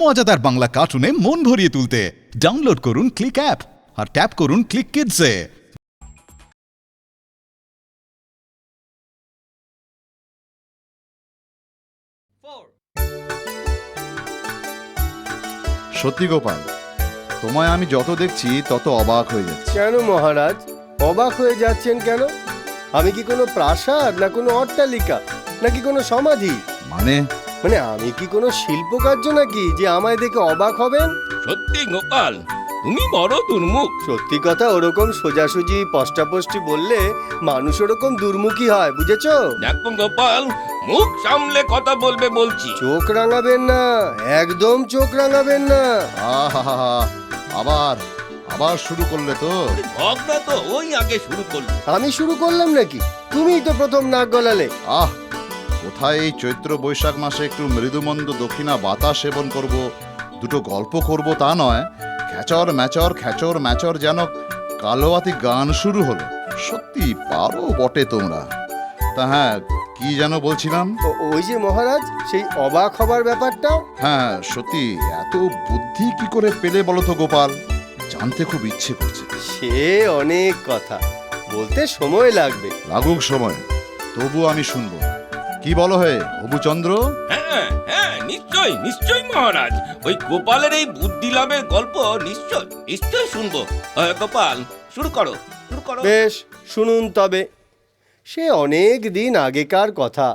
মজাদার বাংলা কার্টুনে মন ভরিয়ে তুলতে। ডাউনলোড করুন ক্লিক অ্যাপ আর ট্যাপ করুন ক্লিক কিডসে। সত্যি গোপাল তোমায় আমি যত দেখছি তত অবাক হয়ে যাচ্ছি। কেন মহারাজ? অবাক হয়ে যাচ্ছেন কেন? আমি কি কোনো প্রাসাদ না কোনো অট্টালিকা নাকি কোনো সমাধি? মানে মানে আমি কি কোনো শিল্পকার্য নাকি যে আমায় দেখে অবাক হবেন? সত্যি গোপাল তুমি বড় দুর্মুখ। সত্যি কথা ওরকম সোজাসুজি পষ্টাপষ্টি বললে মানুষ ওরকম দুর্মুখী হয় বুঝেছ? দেখো গোপাল মুখ সামলে কথা বলবে বলছি। চোখ রাঙাবেন না একদম চোখ রাঙাবেন না। আহা আবার আবার শুরু করলে তো। ঝগড়া তো ওই আগে শুরু করল। আমি শুরু করলাম নাকি? তুমিই তো প্রথম নাক গলালে। আহ কোথায় এই চৈত্র বৈশাখ মাসে একটু মৃদুমন্দ দক্ষিণা বাতাস সেবন করব? দুটো গল্প করব তা নয়। খ্যাচর ম্যাচর খ্যাচর ম্যাচর যেন কালোয়াতি গান শুরু হলো। সত্যি পারো বটে তোমরা। তা হ্যাঁ কি যেন বলছিলাম? ওই যে মহারাজ সেই অবাক হবার ব্যাপারটা হ্যাঁ সত্যি এত বুদ্ধি কি করে পেলে বলো তো গোপাল? জানতে খুব ইচ্ছে করছে। সে অনেক কথা। বলতে সময় লাগবে। লাগুক সময় তবু আমি শুনব। কি বলো হে অবুচন্দ্র হ্যাঁ হ্যাঁ নিশ্চয় নিশ্চয় মহারাজ। ওই গোপালের এই বুদ্ধি লাভের গল্প নিশ্চয় নিশ্চয় শুনব। গোপাল শুরু করো শুরু করো। বেশ শুনুন তবে। সে অনেক দিন আগেকার কথা।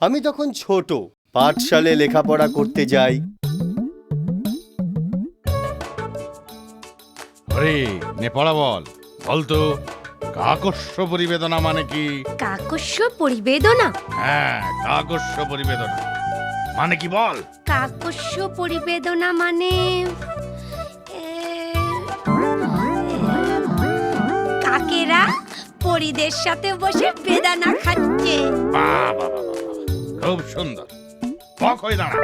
আমি তখন ছোট পাঠশালে লেখাপড়া করতে যাই। আরে নেপাড়া বল বল তো কাকস্য পরিবেদনা মানে কি? কাকস্য পরিবেদনা? হ্যাঁ কাকস্য পরিবেদনা। মানে কি বল? কাকস্য পরিবেদনা মানে কাকেরা পরিদের সাথে বসে বেদানা খাচ্ছে। বাহ, বাহ। খুব সুন্দর। বক হয়ে দাঁড়া।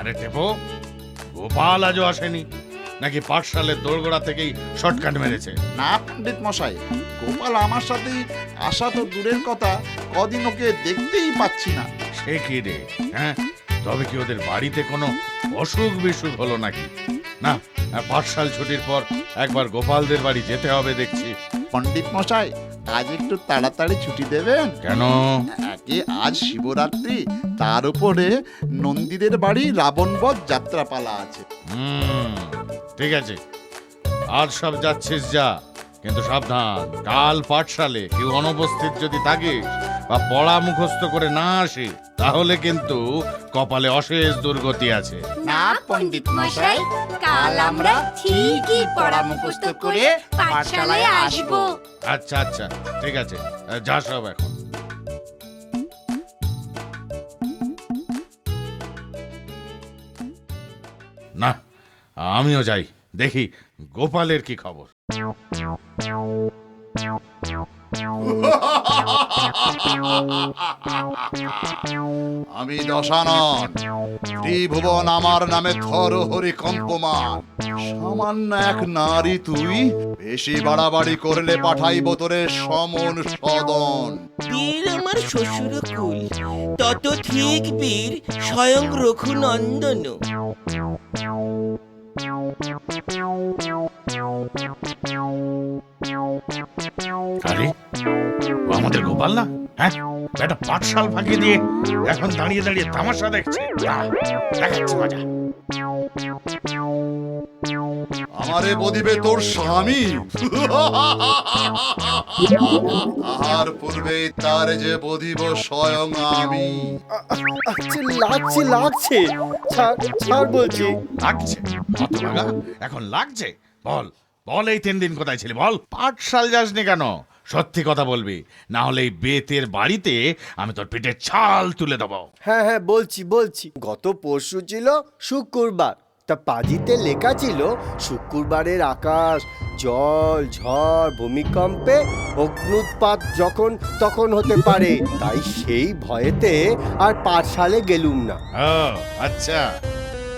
আরে টেপো গোপাল আজও আসেনি। নাকি পাঠশালের দোরগোড়া থেকেই শর্টকাট মেরেছে? না পণ্ডিত মশাই গোপাল আমার সাথে আসা তো দূরের কথা কদিন ওকে দেখতেই পাচ্ছি না। সে কি রে হ্যাঁ? তবে কি ওদের বাড়িতে কোনো অসুখ বিসুখ হলো নাকি? না পাঠশাল ছুটির পর একবার গোপালদের বাড়ি যেতে হবে দেখছি। পণ্ডিত মশাই আজ একটু তাড়াতাড়ি ছুটি দেবেন? কেন? একে আজ শিবরাত্রি তার উপরে নন্দীদের বাড়ি রাবণবধ যাত্রাপালা আছে। হুম। ঠিক আছে। আর সব যাচ্ছিস যা কিন্তু সাবধান। কাল পাঠশালে কেউ অনুপস্থিত যদি থাকিস বা পড়া মুখস্থ করে না আসে তাহলে কিন্তু কপালে অশেষ দুর্গতি আছে। না পণ্ডিত মশাই কাল আমরা ঠিকই পড়া মুখস্থ করে পাঠশালায় আসব। আচ্ছা আচ্ছা ঠিক আছে। যা সব এখন। আমিও যাই দেখি গোপালের কি খবর। আমি দশানন ত্রিভুবন আমার নামে থর হরি কম্পমান সামান্য এক নারী তুই বেশি বাড়াবাড়ি করলে পাঠাইব তোরে সমন সদন। বীর আমার শ্বশুর কুল তত ঠিক বীর স্বয়ং রঘুনন্দন। আরে, ও আমাদের গোপাল না? হ্যাঁ একটা পাঠশাল ফাঁকি দিয়ে এখন দাঁড়িয়ে দাঁড়িয়ে তামাশা দেখছে। দেখাচ্ছে মজা। আমারে বদিবে তোর স্বামী। আর পূর্বে তার যে বদিব স্বয়ং আমি। আচ্ছা লাগছে লাগছে। ছাড় ছাড় বলছি। লাগছে? এখন লাগছে? বল বল এই তিন দিন কোথায় ছিলি? বল পাঠশাল যাসনি কেন? সত্যি কথা বলবি না হলে এই বেতের বাড়িতে আমি তোর পেটের ছাল তুলে দেবো। হ্যাঁ হ্যাঁ বলছি বলছি। গত পরশু ছিল শুক্রবার। তা পাজিতে লেখা ছিল শুক্রবারের আকাশ জল ঝড় ভূমিকম্পে অগ্নুৎপাত যখন তখন হতে পারে তাই সেই ভয়েতে আর পাঠশালে গেলুম না। ও আচ্ছা।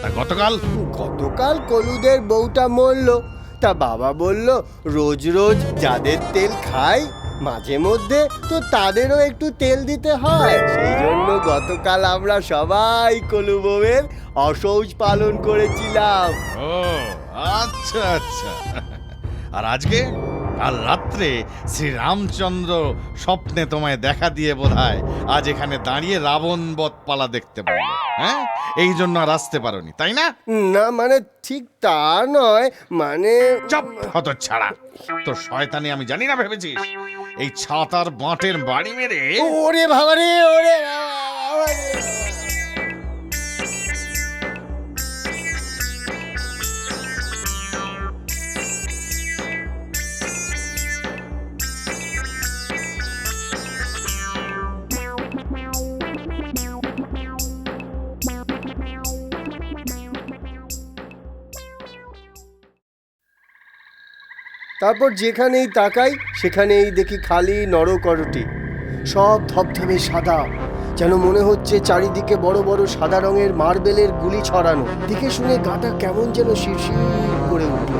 তা গতকাল? গতকাল কলুদের বউটা মরল। তা বাবা বলল, রোজ রোজ যাদের তেল খাই, মাঝে মধ্যে তো তাদেরও একটু তেল দিতে হয়। সেই জন্য গতকাল আমরা সবাই কলু বউয়ের অসৌচ পালন করেছিলাম। আচ্ছা আচ্ছা। আর আজকে? কাল রাত্রে শ্রী রামচন্দ্র স্বপ্নে তোমায় দেখা দিয়ে বোধহয় আজ এখানে দাঁড়িয়ে রাবণ বধ পালা দেখতে পাবো হ্যাঁ? এই জন্য আর আসতে পারোনি তাই না? না মানে ঠিক তা নয় মানে চপ হত ছাড়া তো শয়তানি আমি জানি না ভেবেছিস। এই ছাতার বাঁটের বাড়ি মেরে ওরে ভাবারে ওরে বাবা রে। তারপর যেখানেই তাকাই, সেখানেই দেখি খালি নরকরটি সব ধবধবে সাদা, যেন মনে হচ্ছে চারিদিকে বড় বড় সাদা রঙের মার্বেলের গুলি ছড়ানো। দেখে শুনে গাটা কেমন যেন শিরশির করে উঠল।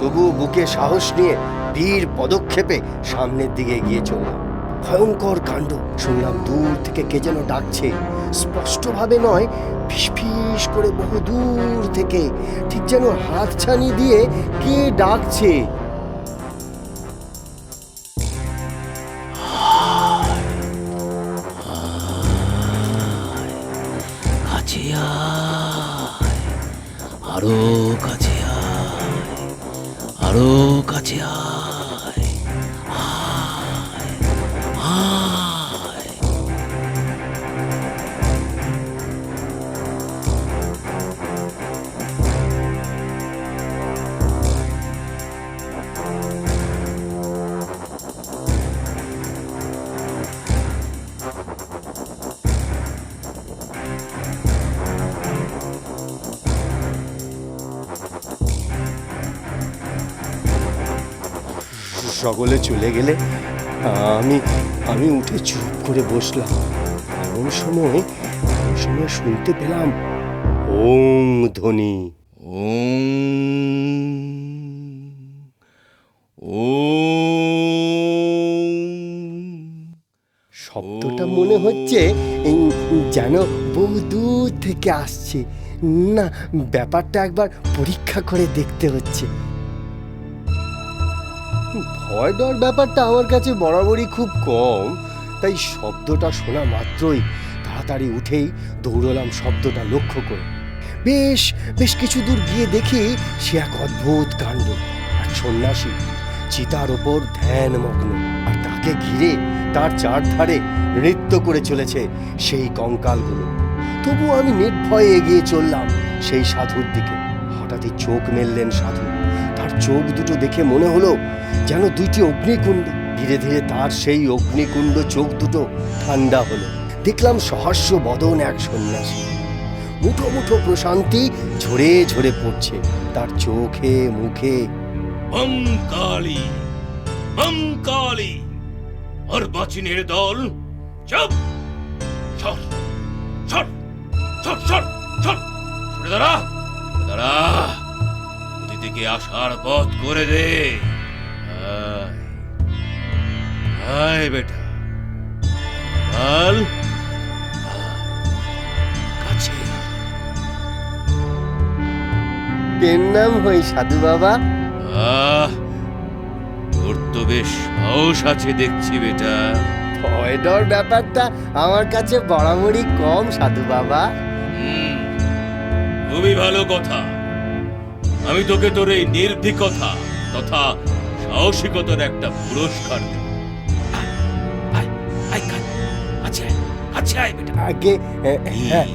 তবুও বুকে সাহস নিয়ে বীর পদক্ষেপে সামনের দিকে এগিয়ে চললাম। ভয়ঙ্কর কাণ্ড, শুনলাম দূর থেকে কে যেন ডাকছে। স্পষ্টভাবে নয় ফিস করে বহু দূর থেকে, ঠিক যেন হাত ছানি দিয়ে কে ডাকছে। আরও কাছে আয় আরও কাছে আয়। সকলে চলে গেলে আমি আমি উঠে চুপ করে বসলাম। এমন সময় এমন সময় শুনতে পেলাম ওম ধ্বনি। শব্দটা মনে হচ্ছে যেন বহু দূর থেকে আসছে। না ব্যাপারটা একবার পরীক্ষা করে দেখতে হচ্ছে। ভয় ডর ব্যাপারটা আমার কাছে বরাবরই খুব কম। তাই শব্দটা শোনা মাত্রই তাড়াতাড়ি উঠেই দৌড়লাম শব্দটা লক্ষ্য করে। বেশ বেশ কিছু দূর গিয়ে দেখি সে এক অদ্ভুত কাণ্ড, এক সন্ন্যাসী, চিতার ওপর ধ্যান মগ্ন। আর তাকে ঘিরে তার চারধারে নৃত্য করে চলেছে সেই কঙ্কালগুলো। তবু আমি নির্ভয়ে এগিয়ে চললাম সেই সাধুর দিকে। হঠাৎই চোখ মেললেন সাধু। চোখ দুটো দেখে মনে হলো যেন দুইটি অগ্নিকুণ্ড। ধীরে ধীরে তার সেই অগ্নিকুণ্ড চোখ দুটো ঠান্ডা হলো। দেখলাম সহস্য বদন এক সন্ন্যাসী। মুঠো মুঠো প্রশান্তি ঝরে ঝরে পড়ছে তার চোখে মুখে। বম কালী বম কালী, আর দল চুপ সর সরে দাঁড়া। অতিথিকে আসার পথ করে দে। বেটা। বল কাছে। নাম হই সাধু বাবা। আহ তোর তো বেশ সাহস আছে দেখছি বেটা। ভয় ডর ব্যাপারটা আমার কাছে বরাবরই কম সাধু বাবা। খুবই ভালো কথা। আমি তোকে তোর এই নির্ভীকতা তথা সাহসিকতার একটা পুরস্কার দেব। আগে হ্যাঁ, হ্যাঁ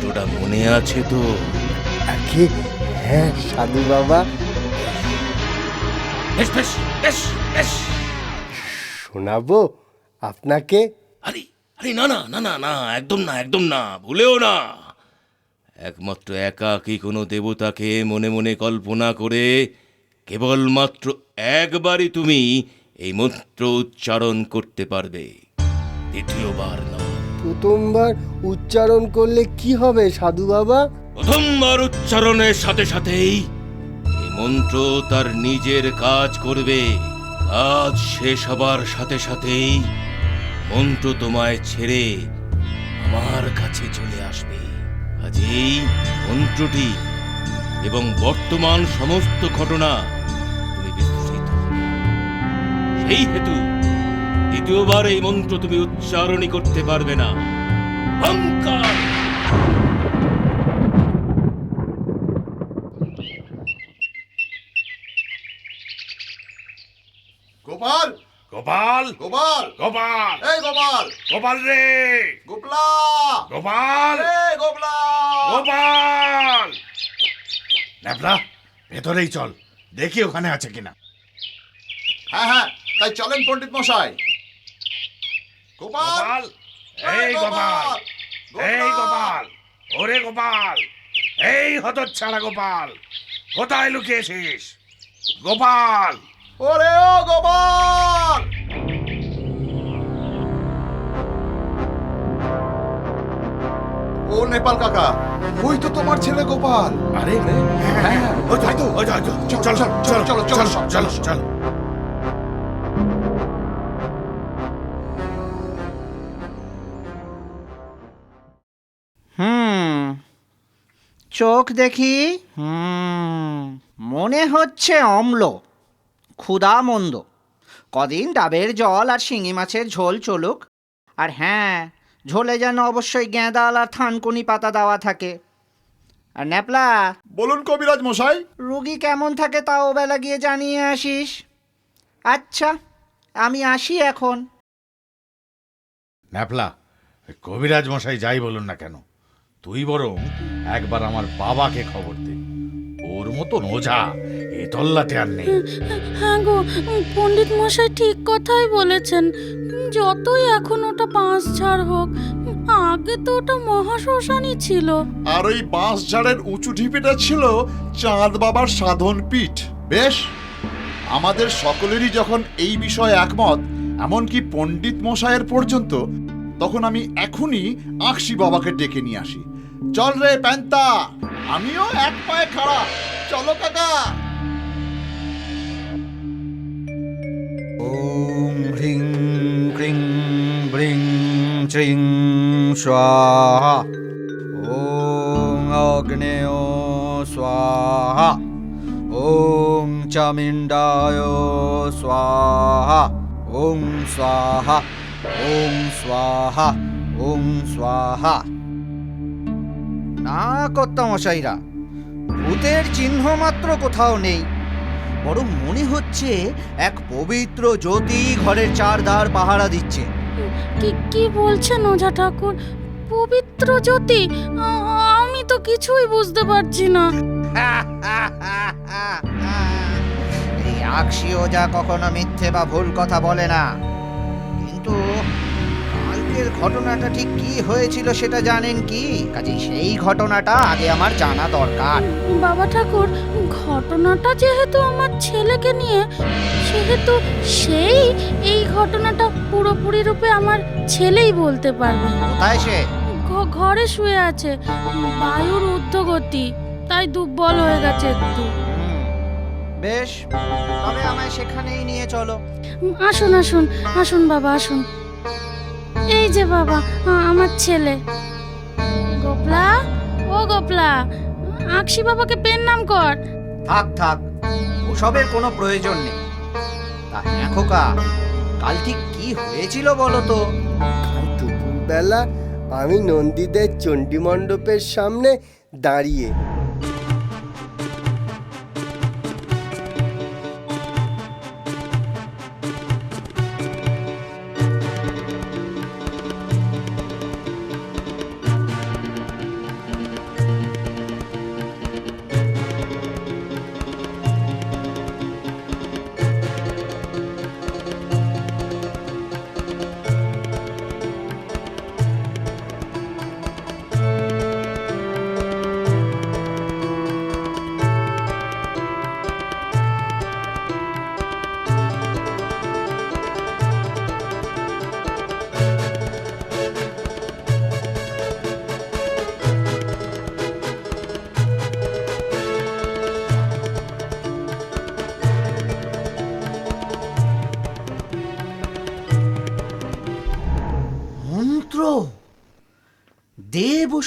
বেটা মনে আছে তো? আগে হ্যাঁ সাধু বাবা। শোনাবো আপনাকে? আরে আরে না না না না না একদম না একদম না ভুলেও না। একমাত্র একাকী কোনো দেবতাকে মনে মনে কল্পনা করে কেবলমাত্র একবারই তুমি এই মন্ত্র উচ্চারণ করতে পারবে। দ্বিতীয়বার নয় প্রথমবার উচ্চারণ করলে কি হবে সাধু বাবা? প্রথমবার উচ্চারণের সাথে সাথেই মন্ত্র তার নিজের কাজ করবে। কাজ শেষ হবার সাথে সাথেই মন্ত্র তোমায় ছেড়ে আমার কাছে চলে আসবে। কাজেই মন্ত্রটি এবং বর্তমান সমস্ত ঘটনা তুমি বিস্মৃত হবে। সেই হেতু দ্বিতীয়বার এই মন্ত্র তুমি উচ্চারণই করতে পারবে না। অহংকার গোপাল গোপাল। গোপাল। গোপাল। এই গোপাল। গোপাল রে। গোপলা। গোপাল। এই গোপলা। গোপাল। ন্যাপলা ভেতরেই চল। দেখি ওখানে আছে কিনা। হ্যাঁ হ্যাঁ তাই চলেন পণ্ডিত মশাই। গোপাল। গোপাল। এই গোপাল। এই গোপাল। ওরে গোপাল। এই হতচ্ছাড়া গোপাল। কোথায় লুকিয়েছিস? গোপাল। ওরে ও গোপাল। নেপাল কাকা। ওই তো তোমার ছেলে গোপাল। আরে হ্যাঁ ও যাই তো ও যাই তো চল চল চল চল চল চল। চল। হুম চোখ দেখি হুম মনে হচ্ছে অম্ল ক্ষুধা মন্দ। কদিন ডাবের জল আর শিঙি মাছের ঝোল চলুক। আর হ্যাঁ ঝোলে যেন অবশ্যই গেঁদাল আর থানকুনি পাতা দেওয়া থাকে। আর ন্যাপলা? বলুন কবিরাজ মশাই। রুগী কেমন থাকে তাও বেলা গিয়ে জানিয়ে আসিস। আচ্ছা আমি আসি এখন। ন্যাপলা কবিরাজ মশাই যাই বলুন না কেন। তুই বরং একবার আমার বাবাকে খবর দে। ওর মতন ওঝা। এ তল্লাতে আর নেই। হ্যাঁ গো পণ্ডিত মশাই ঠিক কথাই বলেছেন। যতই এখন ওটা বাঁশ ঝাড় হোক আগে তো ওটা মহাশ্মশানই ছিল। আর ওই বাঁশ ঝাড়ের উঁচু ঢিপিটা ছিল চাঁদ বাবার সাধন পীঠ। বেশ আমাদের সকলেরই যখন এই বিষয়ে একমত এমনকি পণ্ডিত মশাইয়ের পর্যন্ত তখন আমি এখনই আঁকশি বাবাকে ডেকে নিয়ে আসি। চল রে প্যান্তা আমিও এক পায়ে খাড়া। চলো কাকা। শ্রিং স্বাহা ওম অগ্নেয় স্বাহা ওম চামিণ্ডায় স্বাহা ওম স্বাহা ওম স্বাহা ওম স্বাহা না কর্তামশাইরা ভূতের চিহ্ন মাত্র কোথাও নেই। বরং মনে হচ্ছে এক পবিত্র জ্যোতি ঘরের চারধার পাহারা দিচ্ছে। কি কি বলছেন ওঝা ঠাকুর? পবিত্র জ্যোতি আমি তো কিছুই বুঝতে পারছি না। এই আকশিও ওজা কখনো মিথ্যে বা ভুল কথা বলে না। কালকের ঘটনাটা ঠিক কি হয়েছিল সেটা জানেন কি? কাজে সেই ঘটনাটা আগে আমার জানা দরকার। বাবা ঠাকুর ঘটনাটা যেহেতু আমার ছেলেকে নিয়ে সেহেতু সেই এই ঘটনাটা পুরোপুরি রূপে আমার ছেলেই বলতে পারবে। কোথায় সে? ঘ- ঘরে শুয়ে আছে। বায়ুর ঊর্ধ্বগতি তাই দুর্বল হয়ে গেছে একটু। হুম, বেশ তবে আমায় সেখানেই নিয়ে চলো। আসুন আসুন আসুন বাবা আসুন। যে বাবা আমার ছেলে। গোপলা? ও গোপলা আকশি বাবাকে পেন নাম কর। থাক থাক ওসবের কোনো প্রয়োজন নেই। তা হ্যাঁ খোকা কাল ঠিক কি হয়েছিল বলো তো? কাল দুপুরবেলা আমি নন্দীদের চণ্ডী মণ্ডপের সামনে দাঁড়িয়ে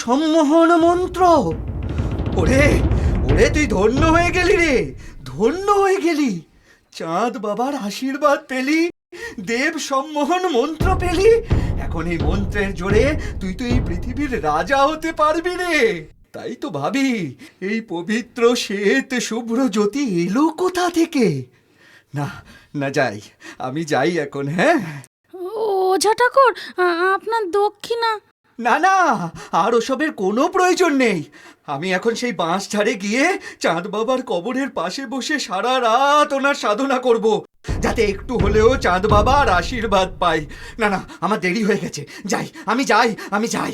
সম্মোহন মন্ত্র। ওরে ওরে, তুই ধন্য হয়ে গেলি রে, ধন্য হয়ে গেলি। চাঁদ বাবার আশীর্বাদ পেলি, দেব সম্মোহন মন্ত্র পেলি। এখন এই মন্ত্রের জোরে তুই তো এই পৃথিবীর রাজা হতে পারবি রে। তাই তো ভাবি, এই পবিত্র, শ্বেত, শুভ্র জ্যোতি এলো কোথা থেকে? না না যাই, আমি যাই এখন হ্যাঁ? ওঝা ঠাকুর আপনার দক্ষিণা। না না আর ওসবের কোনো প্রয়োজন নেই। আমি এখন সেই বাঁশ ঝাড়ে গিয়ে চাঁদ বাবার কবরের পাশে বসে সারা রাত ওনার সাধনা করব যাতে একটু হলেও চাঁদ বাবার আশীর্বাদ পাই। না না আমার দেরি হয়ে গেছে। যাই আমি যাই আমি যাই।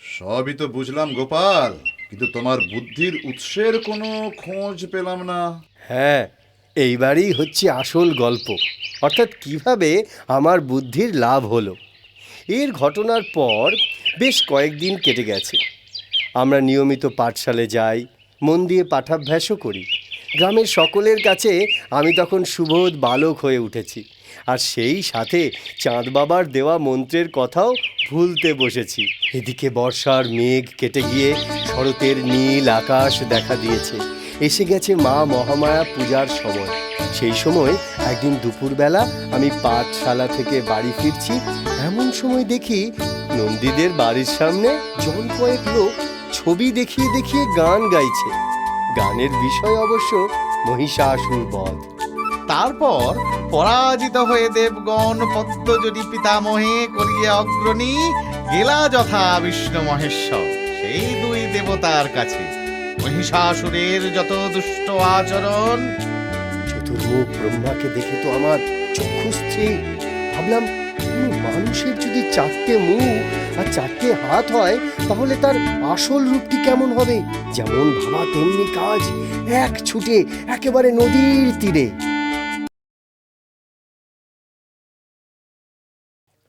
সবই তো বুঝলাম গোপাল। কিন্তু তোমার বুদ্ধির উৎসের কোনো খোঁজ পেলাম না। হ্যাঁ এইবারই হচ্ছে আসল গল্প। অর্থাৎ কীভাবে আমার বুদ্ধির লাভ হলো। এর ঘটনার পর বেশ কয়েকদিন কেটে গেছে। আমরা নিয়মিত পাঠশালে যাই, মন দিয়ে পাঠাভ্যাসও করি। গ্রামের সকলের কাছে আমি তখন সুবোধ বালক হয়ে উঠেছি আর সেই সাথে চাঁদ বাবার দেওয়া মন্ত্রের কথাও ভুলতে বসেছি। এদিকে বর্ষার মেঘ কেটে গিয়ে শরতের নীল আকাশ দেখা দিয়েছে। এসে গেছে মা মহামায়া পূজার সময়। সেই সময় একদিন দুপুরবেলা আমি পাঠশালা থেকে বাড়ি ফিরছি এমন সময় দেখি নন্দীদের বাড়ির সামনে জন কয়েক লোক ছবি দেখিয়ে দেখিয়ে গান গাইছে। গানের বিষয় অবশ্য মহিষাসুর বধ। তারপর পরাজিত হয়ে দেবগণ পদ্মজটি পিতামহে করিয়া অগ্রণী গেলা যথা বিষ্ণু মহেশ্বর সেই দুই দেবতার কাছে। মহিষাসুরের যত দুষ্ট আচরণ। চতুর্মুখ ব্রহ্মাকে দেখে তো আমার চক্ষু স্থির। ভাবলাম মানুষের যদি চারটে মুখ আর চারটে হাত হয়, তাহলে তার আসল রূপটি কেমন হবে? যেমন ভাবা তেমনি কাজ। এক ছুটে একেবারে নদীর তীরে।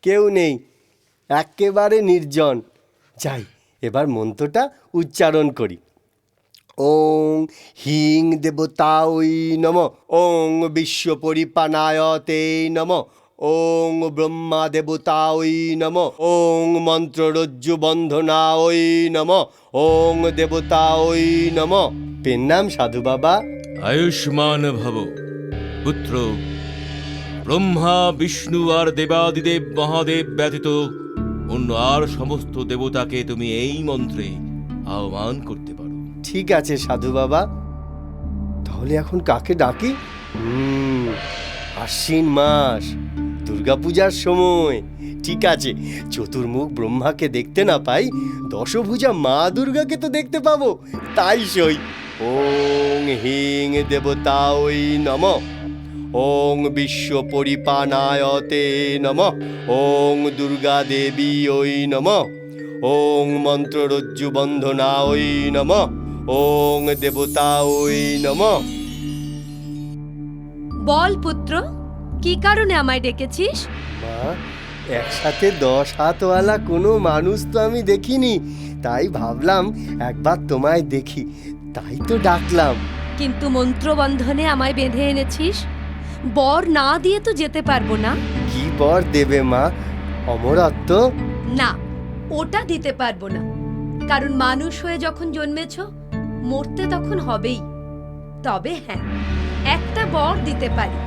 কেউ নেই। একেবারে নির্জন। যাই, এবার মন্ত্রটা উচ্চারণ করি। ওং হিং দেবতা ওই নম। ওং বিশ্ব পরিপানায়তে নম। ওং ব্রহ্মা দেবতা ওই নম। ওং মন্ত্ররজ্জু বন্ধনা ওই নম। ওং দেবতা ওই নম। পেন নাম সাধু বাবা। আয়ুষ্মান ভব। পুত্র ব্রহ্মা বিষ্ণু আর দেবাদিদেব মহাদেব ব্যতীত অন্য আর সমস্ত দেবতাকে তুমি এই মন্ত্রে আহ্বান করতে পারো। ঠিক আছে সাধু বাবা। তাহলে এখন কাকে ডাকি? হুম আশ্বিন মাস। দুর্গাপূজার সময়। ঠিক আছে, চতুর্মুখ ব্রহ্মাকে দেখতে না পাই, দশভুজা মা দুর্গাকে তো দেখতে পাবো। তাই সই। ওং হিং দেবতা ওই নম। ওং বিশ্ব পরিপানায়তে নম। ওং দুর্গা দেবী ওই নম। ওং মন্ত্ররজ্জু বন্ধনা ওই নম। ওং দেবতা ওই নম। বল পুত্র। কি কারণে আমায় ডেকেছিস? মা একসাথে দশ হাতওয়ালা কোনো মানুষ তো আমি দেখিনি। তাই ভাবলাম একবার তোমায় দেখি। তাই তো ডাকলাম। কিন্তু মন্ত্রবন্ধনে আমায় বেঁধে এনেছিস? বর না দিয়ে তো যেতে পারব না। কি বর দেবে মা? অমরত্ব? না ওটা দিতে পারব না। কারণ মানুষ হয়ে যখন জন্মেছ মরতে তখন হবেই। তবে হ্যাঁ একটা বর দিতে পারি।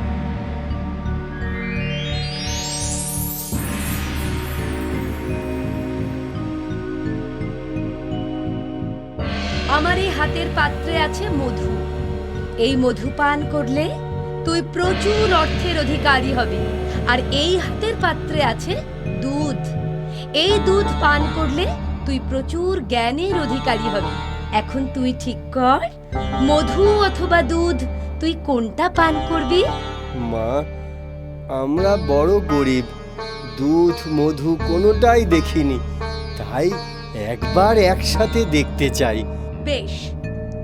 আমার এই হাতের পাত্রে আছে মধু। এই মধু পান করলে তুই প্রচুর অর্থের অধিকারী হবে। আর এই হাতের পাত্রে আছে দুধ। এই দুধ পান করলে তুই প্রচুর জ্ঞানের অধিকারী হবে। এখন তুই ঠিক কর, মধু অথবা দুধ তুই কোনটা পান করবি? মা, আমরা বড় গরিব। দুধ, মধু কোনোটাই দেখিনি। তাই একবার একসাথে দেখতে চাই। বেশ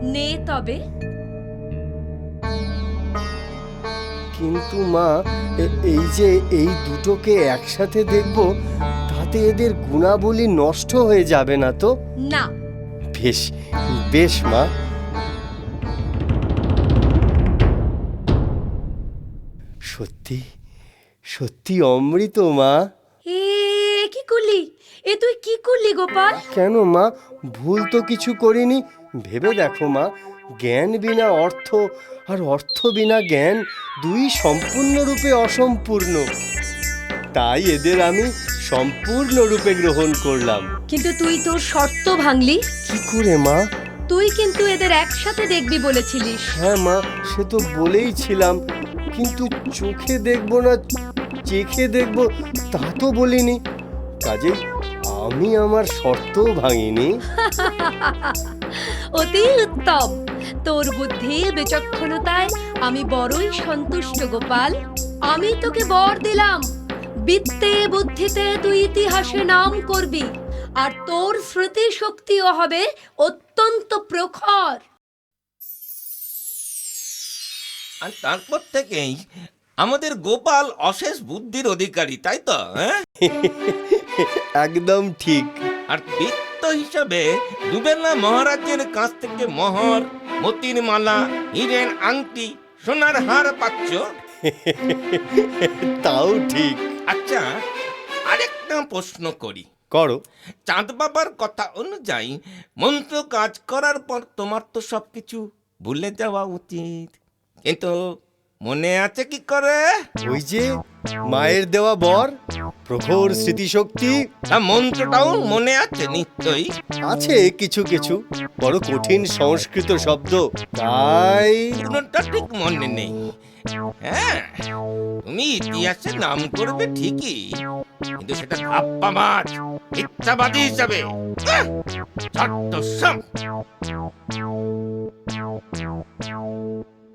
নে তবে। কিন্তু মা এই যে এই দুটোকে একসাথে দেখব তাতে এদের গুণাবলী নষ্ট হয়ে যাবে না তো? না। বেশ বেশ মা। সত্যি সত্যি অমৃত মা। এ এ তুই কি করলি গোপাল? কেন মা? ভুল তো কিছু করিনি। ভেবে দেখো মা জ্ঞান বিনা অর্থ আর অর্থ বিনা জ্ঞান দুই সম্পূর্ণরূপে অসম্পূর্ণ। তাই এদের আমি সম্পূর্ণরূপে গ্রহণ করলাম। কিন্তু তুই তোর শর্ত ভাঙলি। কি করে মা? তুই কিন্তু এদের একসাথে দেখবি বলেছিলিস। হ্যাঁ মা সে তো বলেই ছিলাম। কিন্তু চোখে দেখব না চেখে দেখব তা তো বলিনি। কাজেই আমি আমার শর্তও ভাঙিনি। অতি উত্তম। তোর বুদ্ধি বিচক্ষণতায় আমি বড়ই সন্তুষ্ট গোপাল। আমি তোকে বর দিলাম। বিত্তে বুদ্ধিতে তুই ইতিহাসে নাম করবি। আর তোর স্মৃতি শক্তিও হবে অত্যন্ত প্রখর। আর তারপর থেকেই আমাদের গোপাল অশেষ বুদ্ধির অধিকারী তাই তো হ্যাঁ? একদম ঠিক। আর বৃত্ত হিসাবে দুবেলা মহারাজের কাছ থেকে মোহর মতির মালা হিরেন আংটি সোনার হার পাচ্ছ? তাও ঠিক। আচ্ছা আরেকটা প্রশ্ন করি। করো। চাঁদ বাবার কথা অনুযায়ী মন্ত্র কাজ করার পর তোমার তো সবকিছু ভুলে যাওয়া উচিত। কিন্তু মনে আছে কি করে? ওই যে মায়ের দেওয়া বর প্রখর স্মৃতিশক্তি। তা মন্ত্রটাও মনে আছে নিশ্চয়ই। আছে কিছু কিছু বড় কঠিন সংস্কৃত শব্দ। তাই পুরোটা ঠিক মনে নেই। হ্যাঁ তুমি ইতিহাসে নাম করবে ঠিকই কিন্তু সেটা ধাপ্পা মাছ মিথ্যাবাদী হিসাবে। আহ!